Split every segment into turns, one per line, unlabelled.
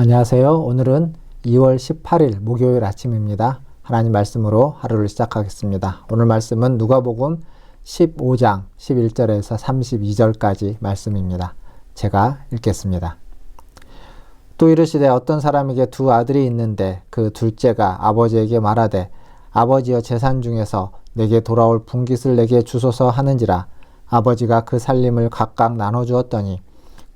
안녕하세요. 오늘은 2월 18일 목요일 아침입니다. 하나님 말씀으로 하루를 시작하겠습니다. 오늘 말씀은 누가복음 15장 11절에서 32절까지 말씀입니다. 제가 읽겠습니다. 또 이르시되 어떤 사람에게 두 아들이 있는데 그 둘째가 아버지에게 말하되 아버지여 재산 중에서 내게 돌아올 분깃을 내게 주소서 하는지라 아버지가 그 살림을 각각 나눠 주었더니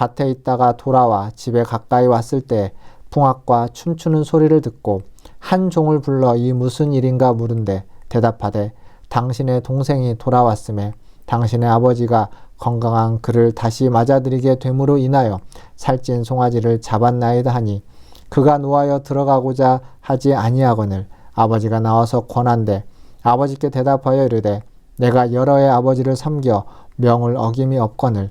밭에 있다가 돌아와 집에 가까이 왔을 때 풍악과 춤추는 소리를 듣고 한 종을 불러 이 무슨 일인가 물은데 대답하되 당신의 동생이 돌아왔음에 당신의 아버지가 건강한 그를 다시 맞아들이게 됨으로 인하여 살찐 송아지를 잡았나이다 하니 그가 누하여 들어가고자 하지 아니하거늘 아버지가 나와서 권한대 아버지께 대답하여 이르되 내가 여러 의 아버지를 섬겨 명을 어김이 없거늘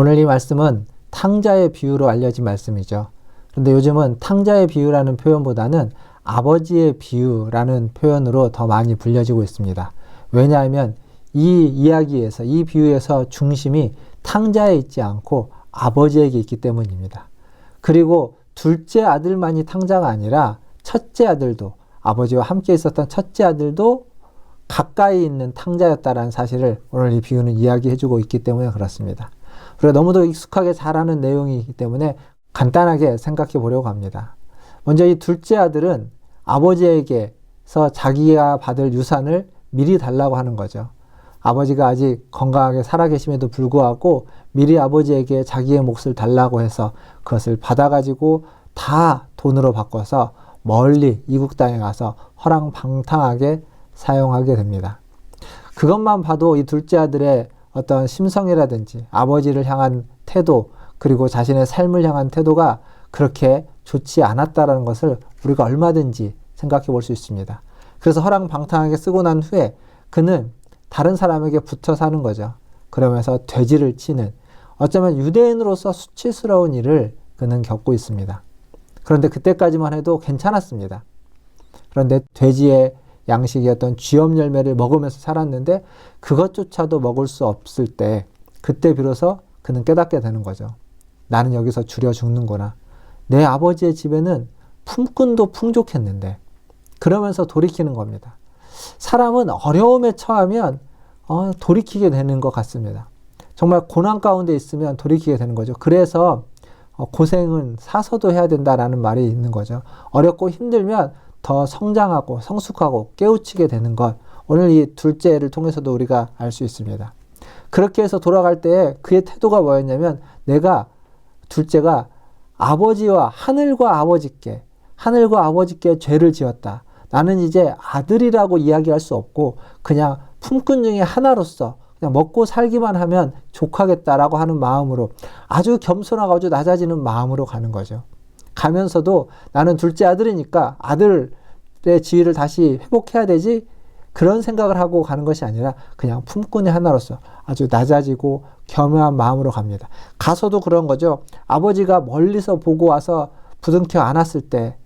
오늘 이 말씀은 탕자의 비유로 알려진 말씀이죠. 그런데 요즘은 탕자의 비유라는 표현보다는 아버지의 비유라는 표현으로 더 많이 불려지고 있습니다. 왜냐하면 이 이야기에서, 이 비유에서 중심이 탕자에 있지 않고 아버지에게 있기 때문입니다. 그리고 둘째 아들만이 탕자가 아니라 첫째 아들도 아버지와 함께 있었던 첫째 아들도 가까이 있는 탕자였다라는 사실을 오늘 이 비유는 이야기해주고 있기 때문에 그렇습니다. 우리가 너무도 익숙하게 잘 아는 내용이기 때문에 간단하게 생각해 보려고 합니다. 먼저 이 둘째 아들은 아버지에게서 자기가 받을 유산을 미리 달라고 하는 거죠. 아버지가 아직 건강하게 살아계심에도 불구하고 미리 아버지에게 자기의 몫을 달라고 해서 그것을 받아가지고 다 돈으로 바꿔서 멀리 이국 땅에 가서 허랑방탕하게 사용하게 됩니다. 그것만 봐도 이 둘째 아들의 어떤 심성이라든지 아버지를 향한 태도 그리고 자신의 삶을 향한 태도가 그렇게 좋지 않았다라는 것을 우리가 얼마든지 생각해 볼 수 있습니다. 그래서 허랑방탕하게 쓰고 난 후에 그는 다른 사람에게 붙어 사는 거죠. 그러면서 돼지를 치는 어쩌면 유대인으로서 수치스러운 일을 그는 겪고 있습니다. 그런데 그때까지만 해도 괜찮았습니다. 그런데 돼지의 양식이었던 쥐엄 열매를 먹으면서 살았는데 그것조차도 먹을 수 없을 때 그때 비로소 그는 깨닫게 되는 거죠. 나는 여기서 줄여 죽는구나. 내 아버지의 집에는 품꾼도 풍족했는데 그러면서 돌이키는 겁니다. 사람은 어려움에 처하면 어, 돌이키게 되는 것 같습니다. 정말 고난 가운데 있으면 돌이키게 되는 거죠. 그래서 어, 고생은 사서도 해야 된다라는 말이 있는 거죠. 어렵고 힘들면 더 성장하고 성숙하고 깨우치게 되는 것. 오늘 이 둘째를 통해서도 우리가 알 수 있습니다. 그렇게 해서 돌아갈 때 그의 태도가 뭐였냐면 내가 둘째가 아버지와 하늘과 아버지께 하늘과 아버지께 죄를 지었다. 나는 이제 아들이라고 이야기할 수 없고 그냥 품꾼 중에 하나로서 그냥 먹고 살기만 하면 족하겠다라고 하는 마음으로 아주 겸손하고 아주 낮아지는 마음으로 가는 거죠. 가면서도 나는 둘째 아들이니까 아들의 지위를 다시 회복해야 되지 그런 생각을 하고 가는 것이 아니라 그냥 품꾼의 하나로서 아주 낮아지고 겸허한 마음으로 갑니다. 가서도 그런 거죠. 아버지가 멀리서 보고 와서 부둥켜 안았을 때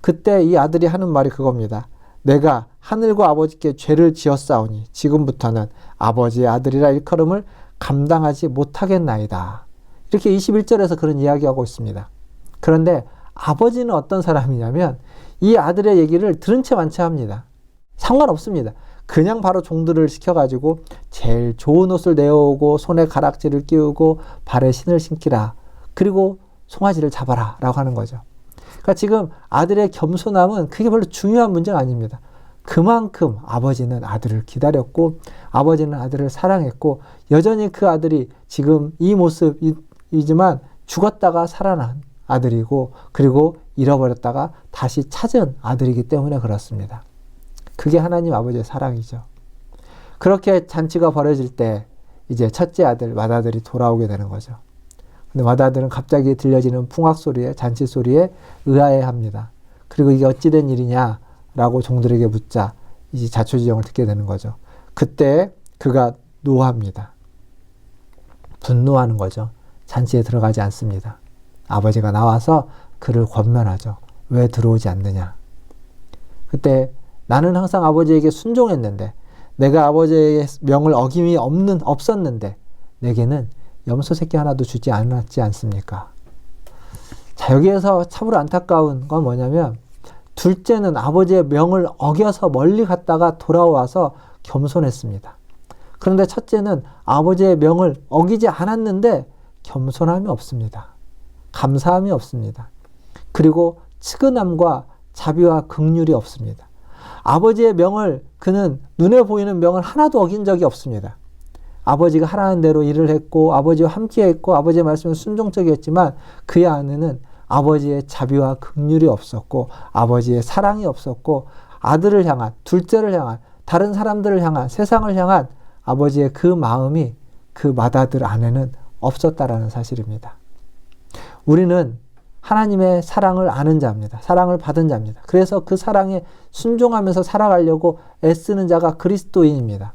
그때 이 아들이 하는 말이 그겁니다. 내가 하늘과 아버지께 죄를 지었사오니 지금부터는 아버지의 아들이라 일컬음을 감당하지 못하겠나이다. 이렇게 21절에서 그런 이야기하고 있습니다. 그런데 아버지는 어떤 사람이냐면 이 아들의 얘기를 들은 채 만취합니다. 상관없습니다. 그냥 바로 종들을 시켜가지고 제일 좋은 옷을 내어오고 손에 가락지를 끼우고 발에 신을 신기라. 그리고 송아지를 잡아라. 라고 하는 거죠. 그러니까 지금 아들의 겸손함은 그게 별로 중요한 문제가 아닙니다. 그만큼 아버지는 아들을 기다렸고 아버지는 아들을 사랑했고 여전히 그 아들이 지금 이 모습이지만 죽었다가 살아난 아들이고 그리고 잃어버렸다가 다시 찾은 아들이기 때문에 그렇습니다. 그게 하나님 아버지의 사랑이죠. 그렇게 잔치가 벌어질 때 이제 첫째 아들 맏아들이 돌아오게 되는 거죠. 근데 맏아들은 갑자기 들려지는 풍악 소리에 잔치 소리에 의아해 합니다. 그리고 이게 어찌된 일이냐라고 종들에게 묻자 이제 자초지종을 듣게 되는 거죠. 그때 그가 노합니다. 분노하는 거죠. 잔치에 들어가지 않습니다. 아버지가 나와서 그를 권면하죠. 왜 들어오지 않느냐. 그때 나는 항상 아버지에게 순종했는데 내가 아버지의 명을 어김이 없는 없었는데 내게는 염소 새끼 하나도 주지 않았지 않습니까? 자, 여기에서 참으로 안타까운 건 뭐냐면 둘째는 아버지의 명을 어겨서 멀리 갔다가 돌아와서 겸손했습니다. 그런데 첫째는 아버지의 명을 어기지 않았는데 겸손함이 없습니다. 감사함이 없습니다. 그리고 측은함과 자비와 극률이 없습니다. 아버지의 명을 그는 눈에 보이는 명을 하나도 어긴 적이 없습니다. 아버지가 하라는 대로 일을 했고 아버지와 함께 했고 아버지의 말씀은 순종적이었지만 그의 안에는 아버지의 자비와 극률이 없었고 아버지의 사랑이 없었고 아들을 향한 둘째를 향한 다른 사람들을 향한 세상을 향한 아버지의 그 마음이 그 맏아들 안에는 없었다라는 사실입니다. 우리는 하나님의 사랑을 아는 자입니다. 사랑을 받은 자입니다. 그래서 그 사랑에 순종하면서 살아가려고 애쓰는 자가 그리스도인입니다.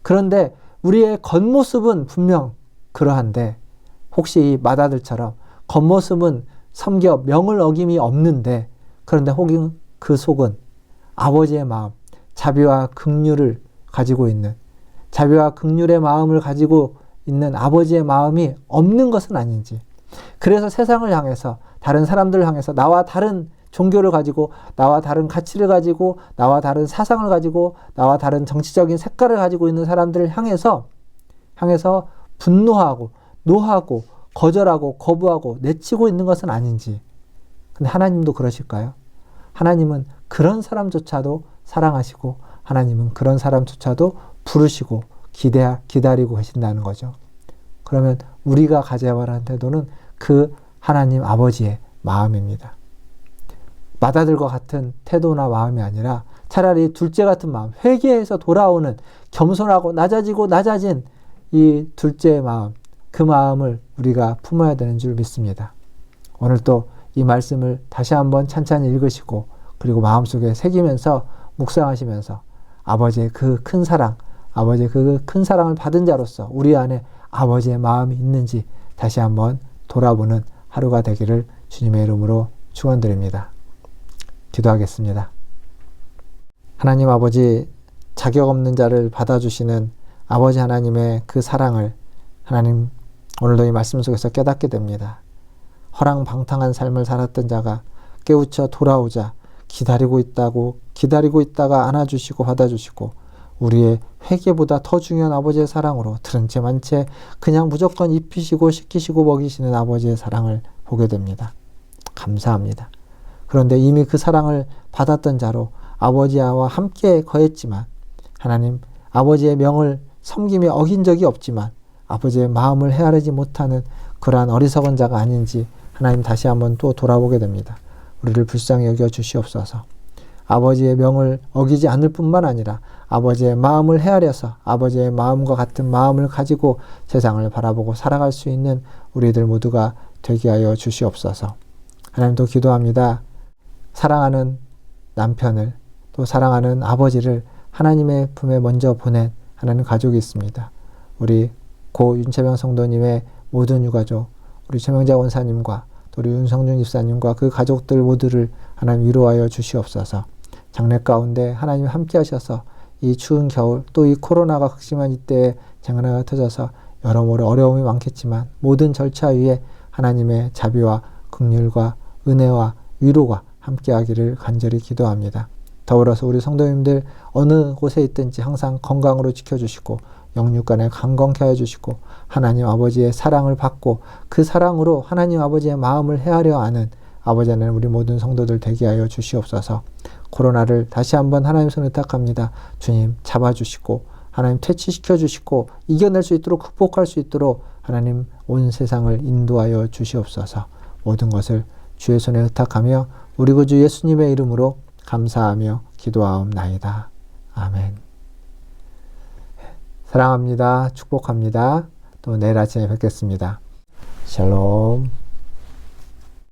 그런데 우리의 겉모습은 분명 그러한데 혹시 이 맏아들처럼 겉모습은 섬겨 명을 어김이 없는데 그런데 혹은 그 속은 아버지의 마음, 자비와 극률을 가지고 있는 자비와 극률의 마음을 가지고 있는 아버지의 마음이 없는 것은 아닌지 그래서 세상을 향해서 다른 사람들을 향해서 나와 다른 종교를 가지고 나와 다른 가치를 가지고 나와 다른 사상을 가지고 나와 다른 정치적인 색깔을 가지고 있는 사람들을 향해서 향해서 분노하고 노하고 거절하고 거부하고 내치고 있는 것은 아닌지. 근데 하나님도 그러실까요? 하나님은 그런 사람조차도 사랑하시고 하나님은 그런 사람조차도 부르시고 기대 기다리고 계신다는 거죠. 그러면 우리가 가져야 하는 태도는 그 하나님 아버지의 마음입니다. 맏아들과 같은 태도나 마음이 아니라 차라리 둘째 같은 마음, 회개해서 돌아오는 겸손하고 낮아지고 낮아진 이 둘째의 마음, 그 마음을 우리가 품어야 되는 줄 믿습니다. 오늘 또 이 말씀을 다시 한번 찬찬히 읽으시고 그리고 마음속에 새기면서 묵상하시면서 아버지의 그 큰 사랑, 아버지의 그 큰 사랑을 받은 자로서 우리 안에 아버지의 마음이 있는지 다시 한번 돌아보는 하루가 되기를 주님의 이름으로 축원드립니다. 기도하겠습니다. 하나님 아버지 자격 없는 자를 받아주시는 아버지 하나님의 그 사랑을 하나님 오늘도 이 말씀 속에서 깨닫게 됩니다. 허랑방탕한 삶을 살았던 자가 깨우쳐 돌아오자 기다리고 있다고 기다리고 있다가 안아주시고 받아주시고 우리의 회개보다 더 중요한 아버지의 사랑으로 들은 채 만 채 그냥 무조건 입히시고 시키시고 먹이시는 아버지의 사랑을 보게 됩니다. 감사합니다. 그런데 이미 그 사랑을 받았던 자로 아버지와 함께 거했지만 하나님 아버지의 명을 섬김에 어긴 적이 없지만 아버지의 마음을 헤아리지 못하는 그러한 어리석은 자가 아닌지 하나님 다시 한번 또 돌아보게 됩니다. 우리를 불쌍히 여겨 주시옵소서. 아버지의 명을 어기지 않을 뿐만 아니라 아버지의 마음을 헤아려서 아버지의 마음과 같은 마음을 가지고 세상을 바라보고 살아갈 수 있는 우리들 모두가 되게 하여 주시옵소서. 하나님도 기도합니다. 사랑하는 남편을 또 사랑하는 아버지를 하나님의 품에 먼저 보낸 하나님 가족이 있습니다. 우리 고 윤채병 성도님의 모든 유가족, 우리 최명자 원사님과 또 우리 윤성준 집사님과 그 가족들 모두를 하나님 위로하여 주시옵소서. 장래 가운데 하나님 함께 하셔서 이 추운 겨울 또 이 코로나가 극심한 이때에 장나가 터져서 여러모로 어려움이 많겠지만 모든 절차 위에 하나님의 자비와 긍휼과 은혜와 위로가 함께하기를 간절히 기도합니다. 더불어서 우리 성도님들 어느 곳에 있든지 항상 건강으로 지켜주시고 영육간에 강건케 하여 주시고 하나님 아버지의 사랑을 받고 그 사랑으로 하나님 아버지의 마음을 헤아려 아는 아버지 하나님 우리 모든 성도들 되게 하여 주시옵소서. 코로나를 다시 한번 하나님 손에 탁합니다. 주님 잡아주시고 하나님 퇴치시켜 주시고 이겨낼 수 있도록 극복할 수 있도록 하나님 온 세상을 인도하여 주시옵소서. 모든 것을 주의 손에 의탁하며 우리 구주 예수님의 이름으로 감사하며 기도하옵나이다. 아멘. 사랑합니다. 축복합니다. 또 내일 아침에 뵙겠습니다. 샬롬.